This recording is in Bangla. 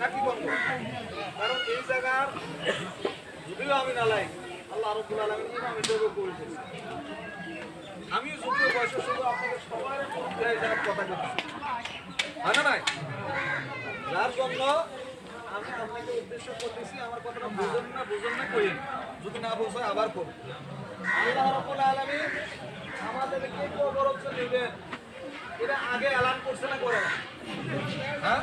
নাকি বন্ধ? কারণ এই জায়গার যদিও আমি নালাই আল্লাহ রব্বুল আলামিন ইমাম হিসেবে করেছেন। আমি যদিও বয়সে শুধু আপনাদের সবার এই কথা বলছি। হয় না নাই? যার জন্য আমি আপনাকে উদ্দেশ্য করতেছি, আমার কথাটা বুঝুন না বুঝুন না করি যদি না বুঝে, আবার করুন। আল্লাহ রব্বুল আলামিন আমাদেরকে কবরচ্ছ দিবেন। এটা আগে এলান করছে না করে হ্যাঁ?